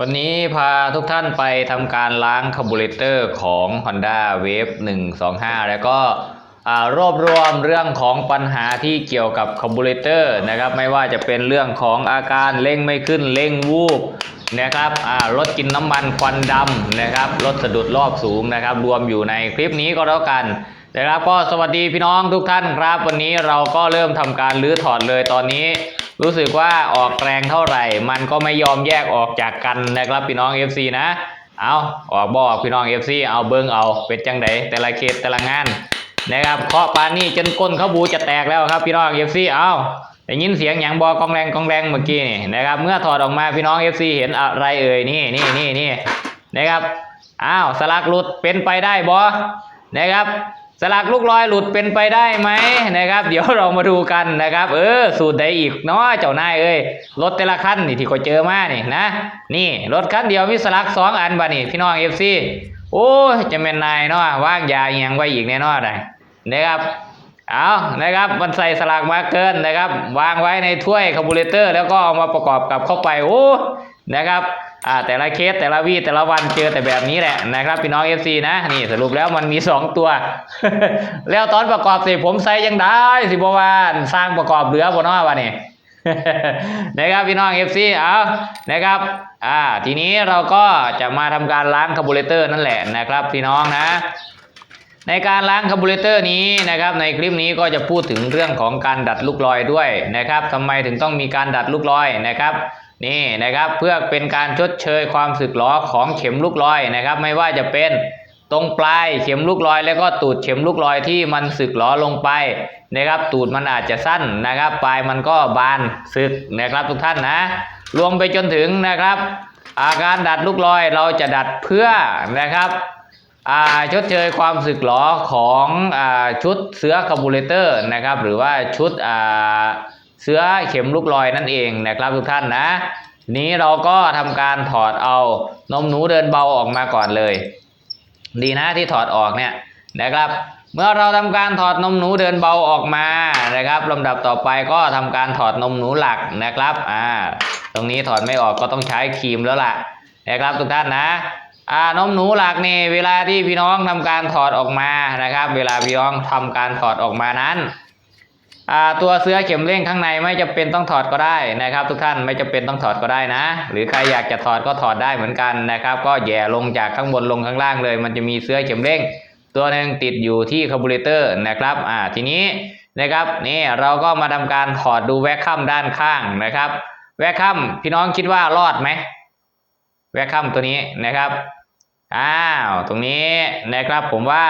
วันนี้พาทุกท่านไปทำการล้างคาร์บูเรเตอร์ของ Honda Wave 125 แล้วก็รวบรวมเรื่องของปัญหาที่เกี่ยวกับคาร์บูเรเตอร์นะครับ ไม่ว่าจะเป็นเรื่องของอาการเร่งไม่ขึ้นเร่งวูบนะครับรถกินน้ำมันควันดำนะครับรถสะดุดรอบสูงนะครับ รวมอยู่ในคลิปนี้ก็แล้วกันนะครับก็สวัสดีพี่น้องทุกท่านครับ วันนี้เราก็เริ่มทำการรื้อถอดเลยตอนนี้ รู้สึกว่าออกแรงเท่าไหร่ มันก็ไม่ยอมแยกออกจากกันนะครับพี่น้อง FC นะ เอาออกบออกพี่น้อง FC เอาเบิ้งเอาเป็นจังไดแต่ละเคสแต่ละงานนะครับเคาะปานนี่จนก้นเขาบูจะแตกแล้วครับพี่น้อง FC เอาได้ยินเสียงอย่างบอกองแรงกองแรงเมื่อกี้นี่นะครับเมื่อถอดออกมาพี่น้อง FC เห็นอะไรเอ่ยนี่นี่นี่นี่นะครับอ้าวสลักหลุดเป็นไปได้บอนะครับ สลักลูกลอยหลุดเป็นไปได้ไหมนะครับ เดี๋ยวเรามาดูกันนะครับ เออ สูตรใดอีกเนาะเจ้านายเอ้ยรถแต่ละคันนี่ที่เขาเจอมานี่นะ นี่รถคันเดียวมีสลักสองอันบ่นี่พี่น้องเอฟซีโอ้จะเป็นนายเนาะว่างยาอหยังไว้อีกแน่นอนเลยนะครับเอานะครับมันใส่สลักมาเกินนะครับ วางไว้ในถ้วยคาร์บูเรเตอร์ แล้วก็เอามาประกอบกับเข้าไปโอ้นะครับ อ่าแต่ละเคสแต่ละวีแต่ละวันเจอแต่แบบนี้แหละนะครับพี่น้อง FC นะนี่สรุปแล้วมันมี 2 ตัว แล้วตอนประกอบสิผมใส่ยังได้สิบวานสร้างประกอบเหลือบนนอวะนี่นะครับพี่น้อง FC เอานะครับอ่าทีนี้เราก็จะมาทำการล้างคาร์บูเรเตอร์นั่นแหละนะครับพี่น้องนะในการล้างคาร์บูเรเตอร์นี้นะครับในคลิปนี้ก็จะพูดถึงเรื่องของการดัดลูกลอยด้วยนะครับทำไมถึงต้องมีการดัดลูกลอยนะครับ นี่นะครับเพื่อเป็นการชดเชยความสึกหรอของเข็มลูกลอยนะครับ ไม่ว่าจะเป็นตรงปลายเข็มลูกลอย แล้วก็ตูดเข็มลูกลอยที่มันสึกหรอลงไปนะครับ ตูดมันอาจจะสั้นนะครับ ปลายมันก็บานสึกนะครับทุกท่านนะ รวมไปจนถึงนะครับ อาการดัดลูกลอยเราจะดัดเพื่อนะครับชดเชยความสึกหรอของอชุดเสือคารบูเรเตอร์นะครับ หรือว่าชุดอ่า เสื้อเข็มลูกลอยนั่นเองนะครับทุกท่านนะ นี้เราก็ทำการถอดเอานมหนูเดินเบาออกมาก่อนเลย ดีนะที่ถอดออกเนี่ยนะครับ เมื่อเราทำการถอดนมหนูเดินเบาออกมานะครับลำดับต่อไปก็ทำการถอดนมหนูหลักนะครับอ่าตรงนี้ถอดไม่ออกก็ต้องใช้ครีมแล้วล่ะนะครับทุกท่านนะอ่านมหนูหลักนี่เวลาที่พี่น้องทำการถอดออกมานะครับ เวลาพี่น้องทำการถอดออกมานั้น ตัวเสื้อเข็มเร่งข้างในไม่จำเป็นต้องถอดก็ได้นะครับ ทุกท่านไม่จำเป็นต้องถอดก็ได้นะ หรือใครอยากจะถอดก็ถอดได้เหมือนกันนะครับ ก็แย่ลงจากข้างบนลงข้างล่างเลย มันจะมีเสื้อเข็มเร่ง ตัวหนึ่งติดอยู่ที่คาร์บูเรเตอร์นะครับอ่าทีนี้นะครับนี่เราก็มาทำการถอดดูแวคคัมด้านข้างนะครับ แวคคัมพี่น้องคิดว่ารอดไหมแวคคัมตัวนี้นะครับอ้าวตรงนี้นะครับผมว่า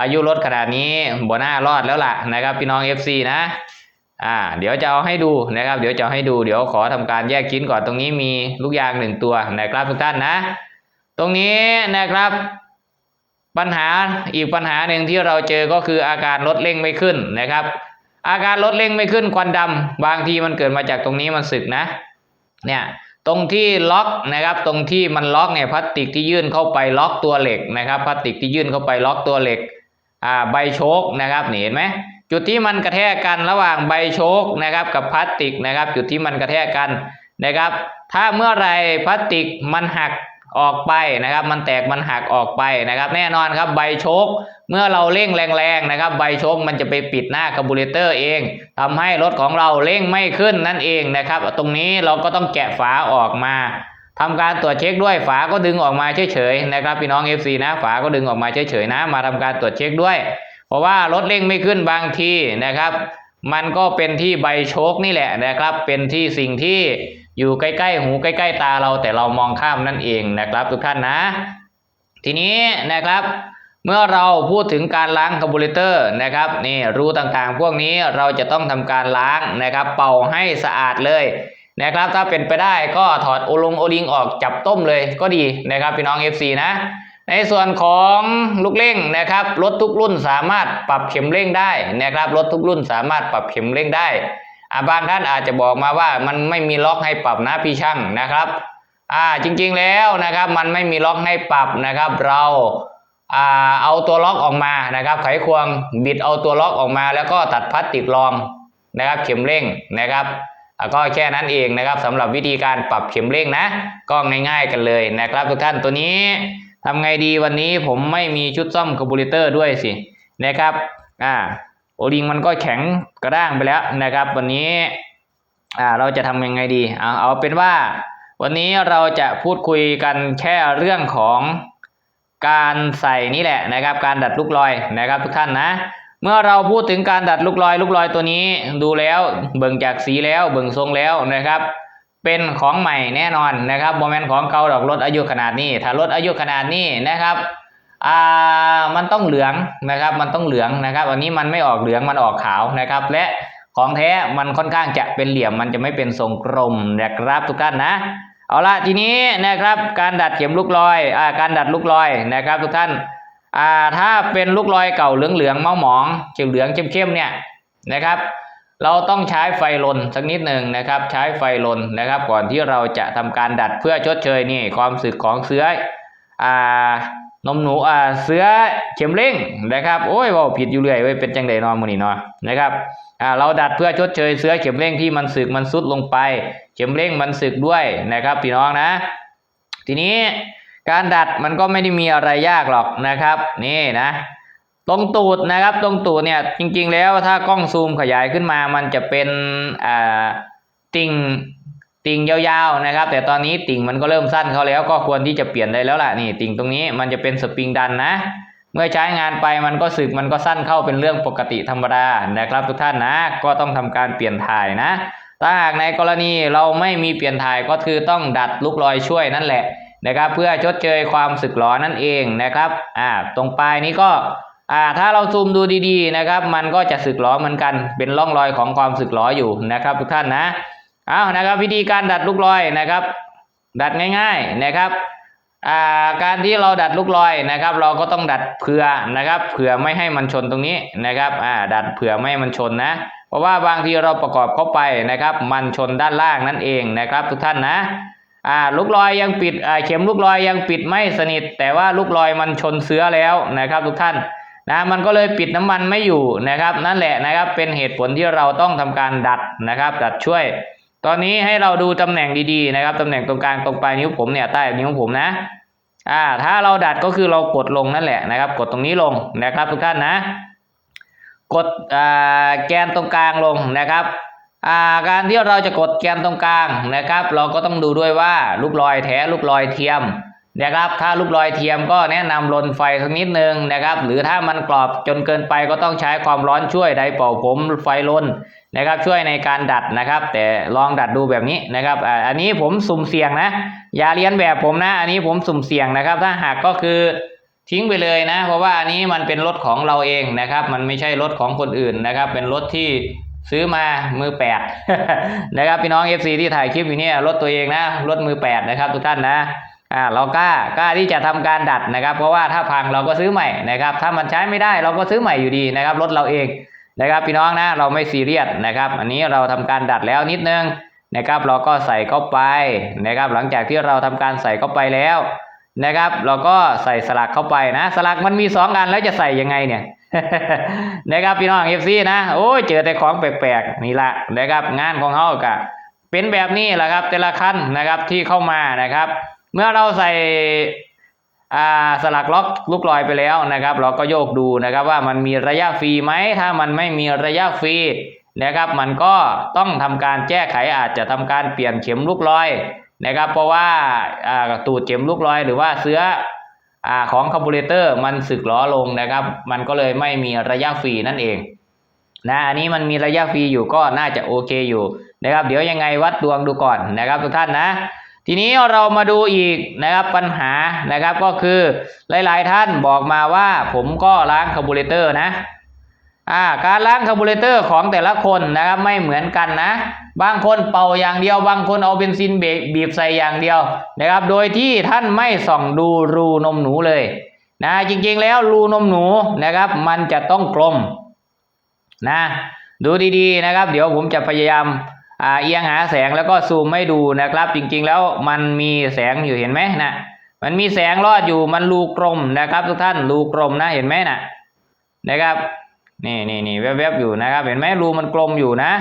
อายุรถขนาดนี้บนหน้ารอดแล้วล่ะนะครับพี่น้อง FC นะอ่าเดี๋ยวจะเอาให้ดูนะครับ เดี๋ยวจะให้ดูเดี๋ยวขอทำการแยกชิ้นก่อนตรงนี้มีลูกยางหนึ่งตัวนะครับทุกท่านนะ ตรงนี้นะครับ ปัญหาอีกปัญหาหนึ่งที่เราเจอก็คืออาการรถเร่งไม่ขึ้นนะครับ อาการรถเร่งไม่ขึ้นควันดำบางทีมันเกิดมาจากตรงนี้มันสึกนะ เนี่ยตรงที่ล็อกนะครับ ตรงที่มันล็อกเนี่ยพลาสติกที่ยื่นเข้าไปล็อกตัวเหล็กนะครับพลาสติกที่ยื่นเข้าไปล็อกตัวเหล็ก อ่าใบโชคนะครับนี่เห็นไหมจุดที่มันกระแทกกันระหว่างใบโชคนะครับกับพลาสติกนะครับ จุดที่มันกระแทกกันนะครับ ถ้าเมื่อไรพลาสติกมันหักออกไปนะครับ มันแตกมันหักออกไปนะครับ แน่นอนครับใบโชคเมื่อเราเร่งแรงๆนะครับ ใบโชคมันจะไปปิดหน้าคาร์บูเรเตอร์เองทำให้รถของเราเร่งไม่ขึ้นนั่นเองนะครับ ตรงนี้เราก็ต้องแกะฝาออกมา ทำการตรวจเช็คด้วยฝาก็ดึงออกมาเฉยๆนะครับพี่น้อง FC นะฝาก็ดึงออกมาเฉยๆนะ มาทำการตรวจเช็คด้วย เพราะว่ารถเร่งไม่ขึ้นบางทีนะครับ มันก็เป็นที่ใบโชคนี่แหละนะครับ เป็นที่สิ่งที่อยู่ใกล้ๆหูใกล้ ๆ ตาเราแต่เรามองข้ามนั่นเองนะครับ ทุกท่านนะ ทีนี้นะครับเมื่อเราพูดถึงการล้างคาร์บูเรเตอร์นะครับนี่รูต่างๆ พวกนี้เราจะต้องทำการล้างนะครับ เป่าให้สะอาดเลย นะครับ ถ้าเป็นไปได้ก็ถอดโอลงโอลิงออกจับต้มเลยก็ดีนะครับพี่น้อง FC นะ ในส่วนของลูกเร่งนะครับรถทุกรุ่นสามารถปรับเข็มเร่งได้นะครับรถทุกรุ่นสามารถปรับเข็มเร่งได้าบางท่านอาจจะบอกมาว่ามันไม่มีล็อกให้ปรับนะพี่ช่างนะครับอ่าจริงๆแล้วนะครับมันไม่มีล็อกให้ปรับนะครับ เราอ่าเอาตัวล็อกออกมานะครับ ไขควงบิดเอาตัวล็อกออกมา แล้วก็ตัดพลาสติกรองนะครับ เข็มเร่งนะครับ ก็แค่นั้นเองนะครับสำหรับวิธีการปรับเข็มเร่งนะ ก็ง่ายๆกันเลยนะครับทุกท่านตัวนี้ทำไงดีวันนี้ผมไม่มีชุดซ่อมคาร์บูเรเตอร์ด้วยสินะครับอ่าโอลิงมันก็แข็งกระด้างไปแล้วนะครับ วันนี้อ่าเราจะทำยังไงดีเอาเอาเป็นว่า วันนี้เราจะพูดคุยกันแค่เรื่องของการใส่นี่แหละนะครับ การดัดลูกลอยนะครับทุกท่านนะ เมื่อเราพูดถึงการดัดลูกลอยลูกลอยตัวนี้ ดูแล้วเบิ่งจากสีแล้วเบิ่งทรงแล้วนะครับ เป็นของใหม่แน่นอนนะครับโมเมนต์ของเก่าดอกรถอายุขนาดนี้ ถ้ารถอายุขนาดนี้นะครับอ่ามันต้องเหลืองนะครับมันต้องเหลืองนะครับ อันนี้มันไม่ออกเหลืองมันออกขาวนะครับ และของแท้มันค่อนข้างจะเป็นเหลี่ยมมันจะไม่เป็นทรงกลมนะครับทุกท่านนะ เอาละทีนี้นะครับการดัดเข็มลูกลอยอ่าการดัดลูกลอยนะครับ ทุกท่าน อ่าถ้าเป็นลูกลอยเก่าเหลืองๆเมาหมองเขียวเหลืองเข้มๆเนี่ยนะครับ เราต้องใช้ไฟลนสักนิดหนึ่งนะครับ ใช้ไฟลนนะครับ ก่อนที่เราจะทำการดัดเพื่อชดเชยนี่ความสึกของเสื้ออ่านมหนูอ่าเสื้อเข็มเร่งนะครับโอ้ยว่าผิดอยู่เรื่อยเว้ยเป็นจังไดนอนมือนี่เนาะนะครับอ่าเราดัดเพื่อชดเชยเสื้อเข็มเร่งที่มันสึกมันซุดลงไป เข็มเร่งมันสึกด้วยนะครับพี่น้องนะ ทีนี้ การดัดมันก็ไม่ได้มีอะไรยากหรอกนะครับ นี่นะ ตรงตูดนะครับตรงตูดเนี่ยจริงๆแล้วถ้ากล้องซูมขยายขึ้นมามันจะเป็นอ่าติ่งติ่งยาวๆนะครับ แต่ตอนนี้ติ่งมันก็เริ่มสั้นเขาแล้วก็ควรที่จะเปลี่ยนได้แล้วล่ะนี่ ติ่งตรงนี้มันจะเป็นสปริงดันนะ เมื่อใช้งานไปมันก็สึกมันก็สั้นเข้าเป็นเรื่องปกติธรรมดานะครับ ทุกท่านนะ ก็ต้องทำการเปลี่ยนถ่ายนะถ้าหากในกรณีเราไม่มีเปลี่ยนถ่ายก็คือต้องดัดลูกลอยช่วยนั่นแหละ นะครับ เพื่อชดเชยความสึกหรอนั่นเองนะครับอ่าตรงปลายนี้ก็อ่าถ้าเราซูมดูดีๆนะครับ มันก็จะสึกหรอเหมือนกัน เป็นร่องรอยของความสึกหรออยู่นะครับ ทุกท่านนะเอานะครับวิธีการดัดลูกลอยนะครับ ดัดง่าย ๆนะครับอ่าการที่เราดัดลูกลอยนะครับ เราก็ต้องดัดเผื่อนะครับ เผื่อไม่ให้มันชนตรงนี้นะครับอ่าดัดเผื่อไม่ให้มันชนนะ เพราะว่าบางทีเราประกอบเข้าไปนะครับ มันชนด้านล่างนั่นเองนะครับ ทุกท่านนะ อ่าลูกลอยยังปิดอ่าเข็มลูกลอยยังปิดไม่สนิท แต่ว่าลูกลอยมันชนเสื้อแล้วนะครับ ทุกท่านนะมันก็เลยปิดน้ำมันไม่อยู่นะครับ นั่นแหละนะครับเป็นเหตุผลที่เราต้องทำการดัดนะครับ ดัดช่วย ตอนนี้ให้เราดูตำแหน่งดีๆนะครับตำแหน่งตรงกลางตรงปลายนิ้วผมเนี่ยใต้นิ้วผมนะอ่าถ้าเราดัดก็คือเรากดลงนั่นแหละนะครับ กดตรงนี้ลงนะครับ ทุกท่านนะ กดอ่าแกนตรงกลางลงนะครับ การที่เราจะกดแกนตรงกลางนะครับ เราก็ต้องดูด้วยว่าลูกลอยแท้ลูกลอยเทียมนะครับ ถ้าลูกลอยเทียมก็แนะนำลนไฟสักนิดนึงนะครับ หรือถ้ามันกรอบจนเกินไปก็ต้องใช้ความร้อนช่วยไดเป่าผมไฟลนนะครับ ช่วยในการดัดนะครับ แต่ลองดัดดูแบบนี้นะครับอันนี้ผมสุ่มเสี่ยงนะ อย่าเรียนแบบผมนะ อันนี้ผมสุ่มเสี่ยงนะครับ ถ้าหากก็คือทิ้งไปเลยนะ เพราะว่าอันนี้มันเป็นรถของเราเองนะครับ มันไม่ใช่รถของคนอื่นนะครับ เป็นรถที่ ซื้อมามือแปดนะครับพี่น้อง FC ที่ถ่ายคลิปอยู่เนี่ยรถตัวเองนะรถมือแปดนะครับทุกท่านนะอ่าเรากล้ากล้าที่จะทำการดัดนะครับ เพราะว่าถ้าพังเราก็ซื้อใหม่นะครับถ้ามันใช้ไม่ได้เราก็ซื้อใหม่อยู่ดีนะครับรถเราเองนะครับพี่น้องนะเราไม่ซีเรียสนะครับ อันนี้เราทำการดัดแล้วนิดนึงนะครับเราก็ใส่เข้าไปนะครับหลังจากที่เราทำการใส่เข้าไปแล้ว นะครับ เราก็ใส่สลักเข้าไปนะ สลักมันมีสองอันแล้วจะใส่ยังไงเนี่ยนะครับพี่น้องเอฟซีนะโอ้ยเจอแต่ของแปลกๆนี่ละนะครับงานของเขากะเป็นแบบนี้แหละครับแต่ละขั้นนะครับที่เข้ามานะครับ เมื่อเราใส่สลักล็อกลูกลอยไปแล้วนะครับ เราก็โยกดูนะครับว่ามันมีระยะฟรีไหมถ้ามันไม่มีระยะฟรีนะครับ มันก็ต้องทำการแก้ไขอาจจะทำการเปลี่ยนเข็มลูกลอย นะครับ เพราะว่าตูดเข็มลูกลอยหรือว่าเสื้ออของคาร์บูเรเตอร์มันสึกล้อลงนะครับ มันก็เลยไม่มีระยะฟรีนั่นเองนะอันนี้มันมีระยะฟรีอยู่ก็น่าจะโอเคอยู่นะครับ เดี๋ยวยังไงวัดดวงดูก่อนนะครับทุกท่านนะ ทีนี้เรามาดูอีกนะครับปัญหานะครับก็คือหลายๆท่านบอกมาว่าผมก็ล้างคาร์บูเรเตอร์นะ อ่าการล้างคาร์บูเรเตอร์ของแต่ละคนนะครับไม่เหมือนกันนะ บางคนเป่าอย่างเดียว บางคนเอาเบนซินเบบีบใส่อย่างเดียวนะครับ โดยที่ท่านไม่ส่องดูรูนมหนูเลยนะจริงๆแล้วรูนมหนูนะครับ มันจะต้องกลมนะดูดีๆนะครับ เดี๋ยวผมจะพยายามอ่าเอียงหาแสงแล้วก็ซูมให้ดูนะครับ จริงๆแล้วมันมีแสงอยู่เห็นไหมนะมันมีแสงรอดอยู่มันรูกลมนะครับ ทุกท่านรูกลมนะเห็นไหมนะนะครับ นี่นี่นี่แวบๆอยู่นะครับเห็นไหมรูมันกลมอยู่นะ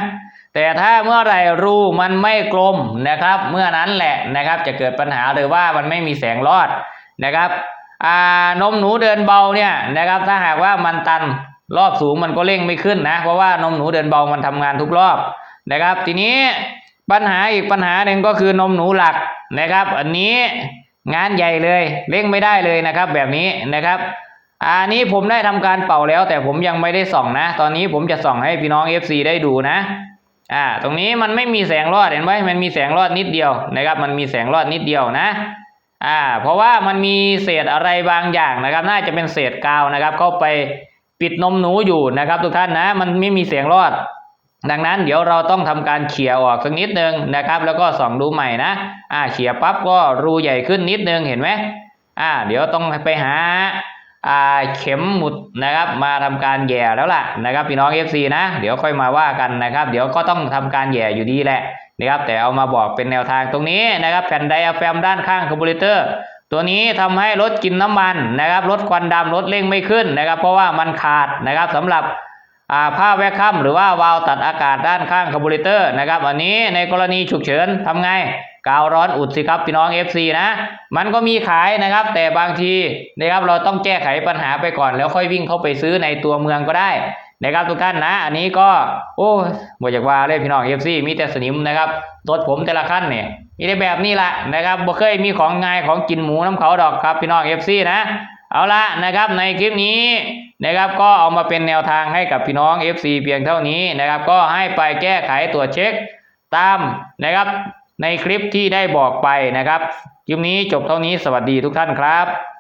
แต่ถ้าเมื่อไรรูมันไม่กลมนะครับ เมื่อนั้นแหละนะครับ จะเกิดปัญหาหรือว่ามันไม่มีแสงรอดนะครับนมหนูเดินเบาเนี่ยนะครับ ถ้าหากว่ามันตันรอบสูงมันก็เร่งไม่ขึ้นนะ เพราะว่านมหนูเดินเบามันทำงานทุกรอบนะครับ ทีนี้ปัญหาอีกปัญหาหนึ่งก็คือนมหนูหลักนะครับ อันนี้งานใหญ่เลยเร่งไม่ได้เลยนะครับ แบบนี้นะครับ อันนี้ผมได้ทำการเป่าแล้ว แต่ผมยังไม่ได้ส่องนะ ตอนนี้ผมจะส่องให้พี่น้อง FC ได้ดูนะอ่าตรงนี้มันไม่มีแสงรอดเห็นไหมมันมีแสงรอดนิดเดียวนะครับ มันมีแสงรอดนิดเดียวนะอ่าเพราะว่ามันมีเศษอะไรบางอย่างนะครับ น่าจะเป็นเศษกาวนะครับ เข้าไปปิดนมหนูอยู่นะครับ ทุกท่านนะ มันไม่มีเสียงรอด ดังนั้นเดี๋ยวเราต้องทำการเขี่ยออกสักนิดนึงนะครับ แล้วก็ส่องดูใหม่นะอ่าเขี่ยปั๊บก็รูใหญ่ขึ้นนิดนึงเห็นไหมอ่าเดี๋ยวต้องไปหา เข็มหมุดนะครับมาทำการแย่แล้วล่ะนะครับพี่น้อง FC นะ เดี๋ยวค่อยมาว่ากันนะครับ เดี๋ยวก็ต้องทำการแย่อยู่ดีแหละนะครับแต่เอามาบอกเป็นแนวทางตรงนี้นะครับ แผ่นไดอะแฟมด้านข้างคาร์บูเรเตอร์ตัวนี้ทำให้รถกินน้ำมันนะครับลดควันดำลดเร่งไม่ขึ้นนะครับ เพราะว่ามันขาดนะครับสำหรับผ้าแวคคัมหรือว่าวาล์วตัดอากาศด้านข้างคาร์บูเรเตอร์นะครับอันนี้ในกรณีฉุกเฉินทำไง กาวร้อนอุดสิครับพี่น้อง FC นะ มันก็มีขายนะครับ แต่บางทีนะครับเราต้องแก้ไขปัญหาไปก่อน แล้วค่อยวิ่งเข้าไปซื้อในตัวเมืองก็ได้นะครับทุกท่านนะ อันนี้ก็โอ้บอยากว่าเลยพี่น้อง FC มีแต่สนิมนะครับรถผมแต่ละขั้นเนี่ยมีได้แบบนี้ละนะครับบ่เคยมีของง่ายของกินหมูน้ำเขาดอกครับพี่น้อง FC นะเอาละนะครับในคลิปนี้นะครับก็เอามาเป็นแนวทางให้กับพี่น้อง FC เพียงเท่านี้นะครับก็ให้ไปแก้ไขตรวจเช็คตามนะครับ ในคลิปที่ได้บอกไปนะครับ คลิปนี้จบเท่านี้สวัสดีทุกท่านครับ